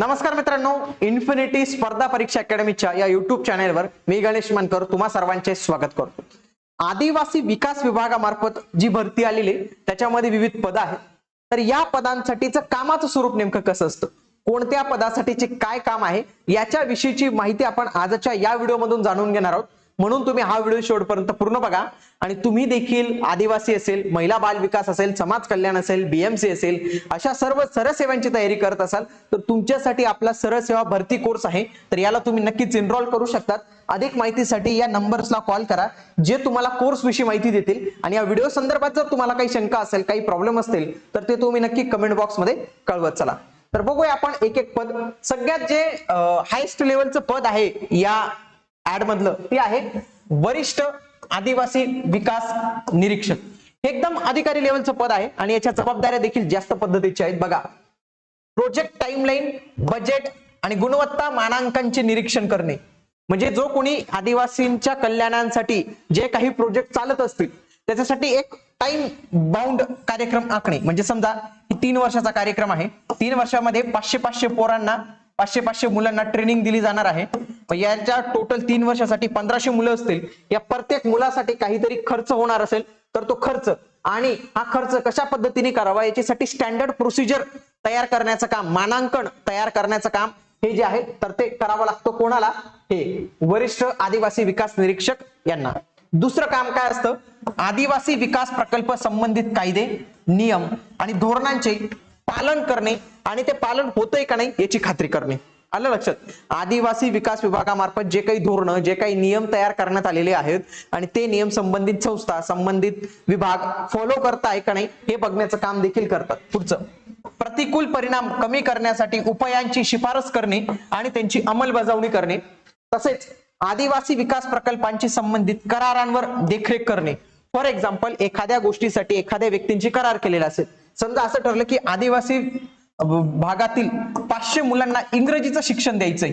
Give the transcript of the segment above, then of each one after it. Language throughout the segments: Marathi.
नमस्कार मित्रांनो इन्फिनिटी स्पर्धा परीक्षा अकॅडमीच्या या युट्यूब चॅनेलवर मी गणेश मानकर तुम्हा सर्वांचे स्वागत करतो. आदिवासी विकास विभागामार्फत जी भरती आलेली आहे, त्याच्यामध्ये विविध पद आहेत. तर या पदांसाठीचं कामाचं स्वरूप नेमकं कसं असतं? कोणत्या पदासाठीचे काय काम आहे? याच्या विषयीची माहिती आपण आजच्या या व्हिडिओमधून जाणून घेणार आहोत. म्हणून तुम्ही हा व्हिडिओ शेवटपर्यंत पूर्ण बघा. आणि तुम्ही देखील आदिवासी असेल महिला बाल विकास असेल समाज कल्याण असेल बीएमसी असेल अशा सर्व सरसेवांची तयारी करत असाल तर तुमच्यासाठी आपला सरसेवा भरती कोर्स आहे. तर याला तुम्ही नक्कीच एनरोल करू शकतात. अधिक माहितीसाठी या नंबर्सला कॉल करा जे तुम्हाला कोर्स विषयी माहिती देतील. आणि या व्हिडिओ संदर्भात जर तुम्हाला काही शंका असेल काही प्रॉब्लेम असतील तर ते तुम्ही नक्की कमेंट बॉक्समध्ये कळवत चला. तर बघूया आपण एक एक पद. सगळ्यात जे हायस्ट लेवलचं पद आहे या ऍड मधलं. ते आहे वरिष्ठ आदिवासी विकास निरीक्षक. हे एकदम अधिकारी लेवलचं पद आहे आणि याच्या जबाबदाऱ्या देखील जास्त पद्धतीच्या आहेत. बघा. प्रोजेक्ट टाइमलाईन बजेट आणि गुणवत्ता मानांकनचे निरीक्षण करणे. म्हणजे जो कोणी आदिवासींच्या कल्याणांसाठी जे काही प्रोजेक्ट चालत असतील त्याच्यासाठी एक टाइम बाउंड कार्यक्रम आखणे. म्हणजे समजा तीन वर्षाचा कार्यक्रम आहे. तीन वर्षामध्ये पाचशे पाचशे पोरांना पाचशे पाचशे मुलांना ट्रेनिंग दिली जाणार आहे. यांच्या टोटल तीन वर्षासाठी पंधराशे मुलं असतील. या प्रत्येक मुलासाठी काहीतरी खर्च होणार असेल तर तो खर्च आणि हा खर्च कशा पद्धतीने करावा याच्यासाठी स्टँडर्ड प्रोसिजर तयार करण्याचं काम मानांकन तयार करण्याचं काम हे जे आहे तर ते करावं लागतं कोणाला? हे वरिष्ठ आदिवासी विकास निरीक्षक यांना. दुसरं काम काय असतं? आदिवासी विकास प्रकल्प संबंधित कायदे नियम आणि धोरणांचे पालन करणे आणि ते पालन होतंय का नाही याची खात्री करणे. आलं लक्षात? आदिवासी विकास विभागामार्फत जे काही धोरणं जे काही नियम तयार करण्यात आलेले आहेत आणि ते नियम संबंधित संस्था संबंधित विभाग फॉलो करताय का नाही हे बघण्याचं काम देखील करतात. पुढचं. प्रतिकूल परिणाम कमी करण्यासाठी उपायांची शिफारस करणे आणि त्यांची अंमलबजावणी करणे. तसेच आदिवासी विकास प्रकल्पांशी संबंधित करारांवर देखरेख करणे. फॉर एक्झाम्पल एखाद्या गोष्टीसाठी एखाद्या व्यक्तींची करार केलेला असेल. समजा असं ठरलं की आदिवासी भागातील पाचशे मुलांना इंग्रजीचं शिक्षण द्यायचंय.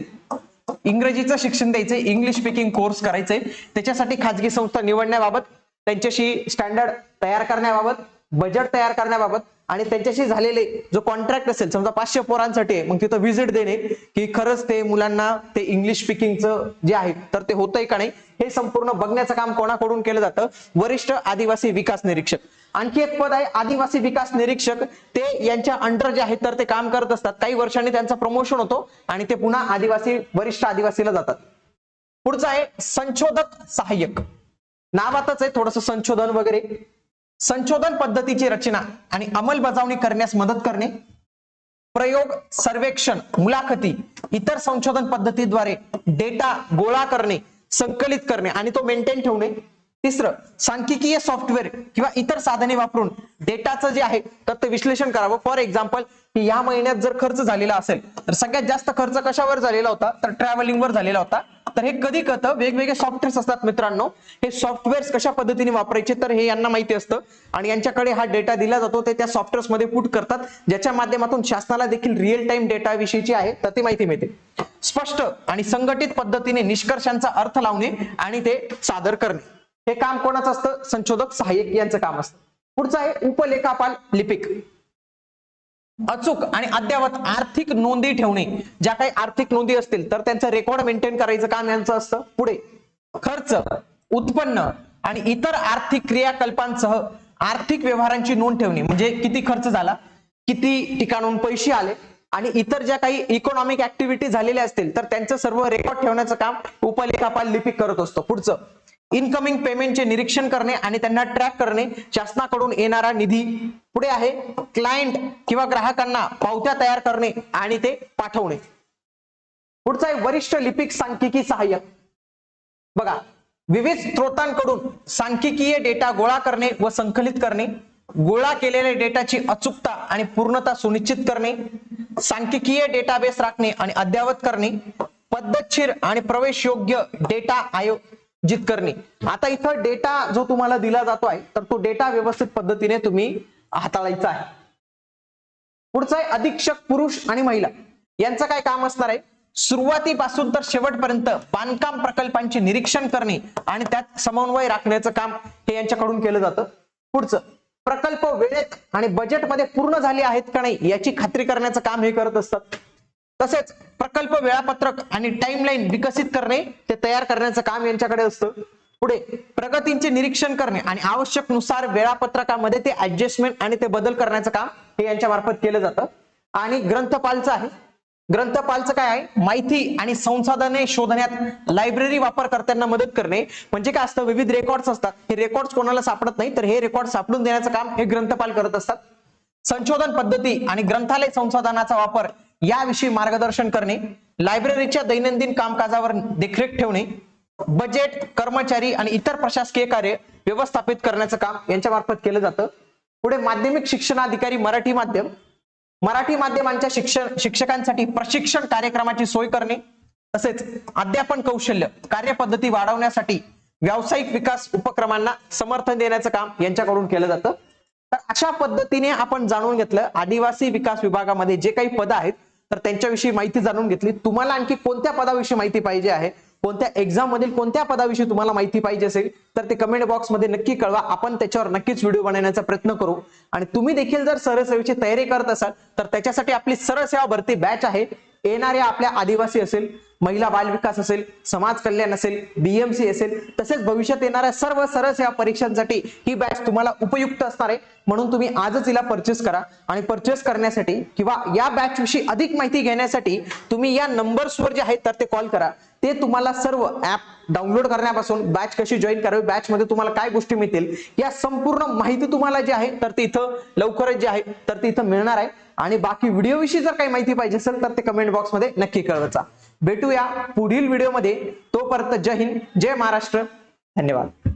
इंग्रजीचं शिक्षण द्यायचंय इंग्लिश स्पीकिंग कोर्स करायचंय. त्याच्यासाठी खाजगी संस्था निवडण्याबाबत त्यांच्याशी स्टँडर्ड तयार करण्याबाबत बजेट तयार करण्याबाबत आणि त्यांच्याशी झालेले जो कॉन्ट्रॅक्ट असेल समजा पाचशे पोरांसाठी आहे, मग तिथं व्हिजिट देणे की खरंच ते मुलांना ते इंग्लिश स्पीकिंगचं जे आहे तर ते होतंय का नाही हे संपूर्ण बघण्याचं काम कोणाकडून केलं जातं? वरिष्ठ आदिवासी विकास निरीक्षक. आणखी एक पद आहे आदिवासी विकास निरीक्षक. ते यांच्या अंडर जे आहेत तर ते काम करत असतात. काही वर्षांनी त्यांचं प्रमोशन होतो आणि ते पुन्हा आदिवासी वरिष्ठ आदिवासीला जातात. पुढचं आहे संशोधक सहाय्यक. नावातच आहे थोडस संशोधन वगैरे. संशोधन पद्धतीची रचना आणि अंमलबजावणी करण्यास मदत करणे प्रयोग सर्वेक्षण मुलाखती इतर संशोधन पद्धतीद्वारे डेटा गोळा करणे संकलित करणे आणि तो मेंटेन ठेवणे. तिसरं सांख्यिकीय सॉफ्टवेअर किंवा इतर साधने वापरून डेटाचं जे आहे तर ते विश्लेषण करावं. फॉर एक्झाम्पल की या महिन्यात जर खर्च झालेला असेल तर सगळ्यात जास्त खर्च कशावर झालेला होता? तर ट्रॅव्हलिंगवर झालेला होता. तर हे कधी कळतं? वेगवेगळे सॉफ्टवेअर्स असतात मित्रांनो. हे सॉफ्टवेअर्स कशा पद्धतीने वापरायचे? तर हे यांना माहिती असतं. आणि यांच्याकडे हा डेटा दिला जातो. ते त्या सॉफ्टवेअर्समध्ये पुट करतात. ज्याच्या माध्यमातून शासनाला देखील रिअल टाइम डेटा विषयीची आहे तर ती माहिती मिळते. स्पष्ट आणि संघटित पद्धतीने निष्कर्षांचा अर्थ लावणे आणि ते सादर करणे. हे काम कोणाचं असतं? संशोधक सहाय्यक यांचं काम असतं. पुढचं आहे उपलेखापाल लिपिक. अचूक आणि अद्यावत आर्थिक नोंदी ठेवणे. ज्या काही आर्थिक नोंदी असतील तर त्यांचं रेकॉर्ड मेंटेन करायचं काम यांचं असतं. पुढे खर्च उत्पन्न आणि इतर आर्थिक क्रियाकल्पांसह आर्थिक व्यवहारांची नोंद ठेवणे. म्हणजे किती खर्च झाला किती ठिकाणून पैसे आले आणि इतर ज्या काही इकॉनॉमिक ऍक्टिव्हिटी झालेल्या असतील तर त्यांचं सर्व रेकॉर्ड ठेवण्याचं काम उपलेखापाल लिपिक करत असतो. पुढचं इनकमिंग पेमेंटचे निरीक्षण करणे आणि त्यांना ट्रॅक करणे शासनाकडून येणारा निधी पुढे आहे. क्लायंट किंवा ग्राहकांना पावत्या तयार करणे आणि ते पाठवणे. पुढचा आहे वरिष्ठ लिपिक सांख्यिकी सहाय्यक. बघा विविध स्त्रोतांकडून सांख्यिकीय डेटा गोळा करणे व संकलित करणे गोळा केलेल्या डेटाची अचूकता आणि पूर्णता सुनिश्चित करणे सांख्यिकीय डेटाबेस राखणे आणि अद्ययावत करणे पद्धतशीर आणि प्रवेश योग्य डेटा आयोग करणे आता इथं डेटा जो तुम्हाला दिला जातो आहे तर तो डेटा व्यवस्थित पद्धतीने तुम्ही हाताळायचा आहे. पुढचा आहे अधीक्षक पुरुष आणि महिला. यांचं काय काम असणार आहे? सुरुवातीपासून तर शेवटपर्यंत बांधकाम प्रकल्पांचे निरीक्षण करणे आणि त्यात समन्वय राखण्याचं काम हे यांच्याकडून केलं जातं. पुढचं प्रकल्प वेळेत आणि बजेटमध्ये पूर्ण झाले आहेत का नाही याची खात्री करण्याचं काम हे करत असतात. तसेच प्रकल्प वेळापत्रक आणि टाइमलाईन विकसित करणे ते तयार करण्याचं काम यांच्याकडे असतं. पुढे प्रगतींचे निरीक्षण करणे आणि आवश्यकनुसार वेळापत्रकामध्ये ते ऍडजस्टमेंट आणि ते बदल करण्याचं काम हे यांच्या मार्फत केलं जातं. आणि ग्रंथपालचं आहे. ग्रंथपालचं काय आहे? माहिती आणि संसाधने शोधण्यात लायब्ररी वापरकर्त्यांना मदत करणे. म्हणजे काय असतं? विविध रेकॉर्ड्स असतात. हे रेकॉर्ड्स कोणाला सापडत नाही तर हे रेकॉर्ड सापडून देण्याचं काम हे ग्रंथपाल करत असतात. संशोधन पद्धती आणि ग्रंथालय संसाधनाचा वापर याविषयी मार्गदर्शन करणे लायब्ररीच्या दैनंदिन कामकाजावर देखरेख ठेवणे बजेट कर्मचारी आणि इतर प्रशासकीय कार्य व्यवस्थापित करण्याचं काम यांच्या मार्फत केलं जातं. पुढे माध्यमिक शिक्षणाधिकारी मराठी माध्यम. मराठी माध्यमांच्या शिक्षण शिक्षकांसाठी प्रशिक्षण कार्यक्रमाची सोय करणे तसेच अध्यापन कौशल्य कार्यपद्धती वाढवण्यासाठी व्यावसायिक विकास उपक्रमांना समर्थन देण्याचं काम यांच्याकडून केलं जातं. तर अशा पद्धतीने आपण जाणून घेतलं आदिवासी विकास विभागामध्ये जे काही पद आहेत तर त्यांच्याविषयी माहिती जाणून घेतली. तुम्हाला आणखी कोणत्या पदाविषयी माहिती पाहिजे आहे? कोणत्या एक्झाम मधील कोणत्या पदाविषयी तुम्हाला माहिती पाहिजे असेल? तर ते कमेंट बॉक्समध्ये नक्की कळवा. आपण त्याच्यावर नक्कीच व्हिडिओ बनवण्याचा प्रयत्न करू. आणि तुम्ही देखील जर सरळ सेवेची तयारी करत असाल तर त्याच्यासाठी आपली सरळ सेवा भरती बॅच आहे. येणाऱ्या आपल्या आदिवासी असेल महिला बाल विकास असेल समाज कल्याण असेल बीएमसी असेल तसेच भविष्यात येणाऱ्या सर्व सरळ या परीक्षांसाठी ही बॅच तुम्हाला उपयुक्त असणार आहे. म्हणून तुम्ही आजच हिला परचेस करा आणि परचेस करण्यासाठी किंवा या बॅच विषयी अधिक माहिती घेण्यासाठी तुम्ही या नंबर्सवर जे आहेत तर ते कॉल करा. ते तुम्हाला सर्व ऍप डाउनलोड करण्यापासून बॅच कशी जॉईन करावी बॅच मध्ये तुम्हाला काय गोष्टी मिळतील या संपूर्ण माहिती तुम्हाला जी आहे तर ती इथं लवकरच जी आहे तर ती इथं मिळणार आहे. आणि बाकी व्हिडिओविषयी जर काही माहिती पाहिजे असेल तर ते कमेंट बॉक्समध्ये नक्की कळवायचा भेटूया पुढील व्हिडिओमध्ये तोपर्यंत जय हिंद जय महाराष्ट्र. धन्यवाद.